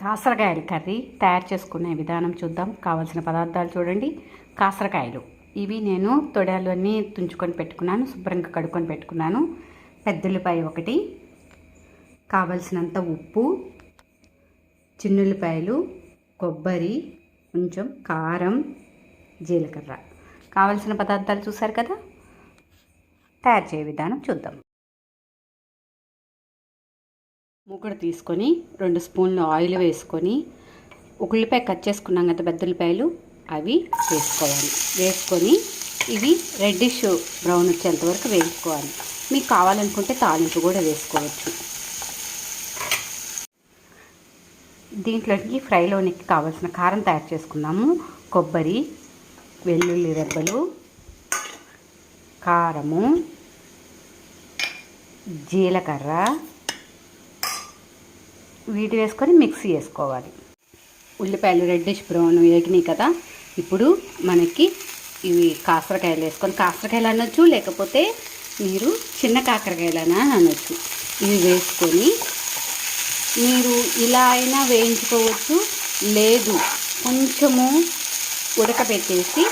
కాసరకాయల curry తయారు చేసుకునే విధానం చూద్దాం. కావాల్సిన పదార్థాలు చూడండి. కాసరకాయలు. ఇవి నేను తొడాలు అన్నీ తుంచుకొని పెట్టుకున్నాను. శుభ్రంగా కడుక్కొని పెట్టుకున్నాను. పెద్దుల్లిపాయ ఒకటి. కావలసినంత ఉప్పు. చిన్నుల్లిపాయలు కొబ్బరి. కొంచెం కారం. జీలకర్ర. కావలసిన పదార్థాలు చూసారు కదా? తయారు చేయ విధానం చూద్దాం. మూకుడు తీసుకొని రెండు స్పూన్లు ఆయిల్ వేసుకొని ఒక ఉల్లిపాయ కట్ చేసుకున్నాం కదా పెద్ద ఉల్లిపాయలు అవి వేసుకోవాలి. వేసుకొని ఇవి రెడ్డిష్ బ్రౌన్ వచ్చేంత వరకు వేసుకోవాలి మీకు కావాలనుకుంటే తాలింపు కూడా వేసుకోవచ్చు. దీంట్లోకి ఫ్రైలోనికి కావాల్సిన కారం తయారు చేసుకున్నాము. కొబ్బరి వెల్లుల్లి రెబ్బలు కారము జీలకర్ర వీటి వేసుకొని మిక్సీ వేసుకోవాలి ఉల్లిపాయలు రెడ్డిష్ బ్రౌన్ వేగినాయి కదా ఇప్పుడు మనకి ఇవి కాకరకాయలు వేసుకొని కాకరకాయలు అనొచ్చు లేకపోతే మీరు చిన్న కాకరకాయలనా అనొచ్చు. ఇవి వేసుకొని మీరు ఇలా అయినా వేయించుకోవచ్చు లేదు కొంచెము ఉడకబెట్టేసి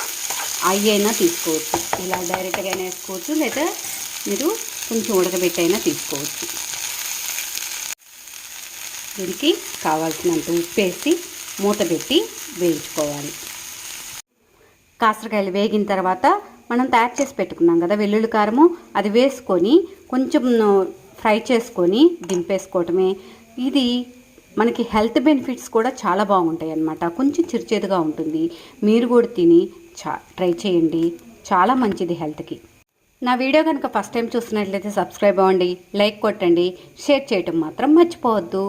అయ్యైనా తీసుకోవచ్చు. ఇలా డైరెక్ట్గా అయినా వేసుకోవచ్చు లేదా మీరు కొంచెం ఉడకబెట్టైనా తీసుకోవచ్చు. దీనికి కావాల్సినంత ఉప్పు వేసి మూత పెట్టి వేయించుకోవాలి. కాసరకాయలు వేగిన తర్వాత మనం తయారు చేసి పెట్టుకున్నాం కదా వెల్లుల్లి కారము అది వేసుకొని కొంచెం ఫ్రై చేసుకొని దింపేసుకోవటమే. ఇది మనకి హెల్త్ బెనిఫిట్స్ కూడా చాలా బాగుంటాయి అన్నమాట. కొంచెం చిరుచేదుగా ఉంటుంది. మీరు కూడా తిని చా ట్రై చేయండి. చాలా మంచిది హెల్త్కి. నా వీడియో కనుక ఫస్ట్ టైం చూసినట్లయితే సబ్స్క్రైబ్ అవ్వండి లైక్ కొట్టండి షేర్ చేయటం మాత్రం మర్చిపోవద్దు.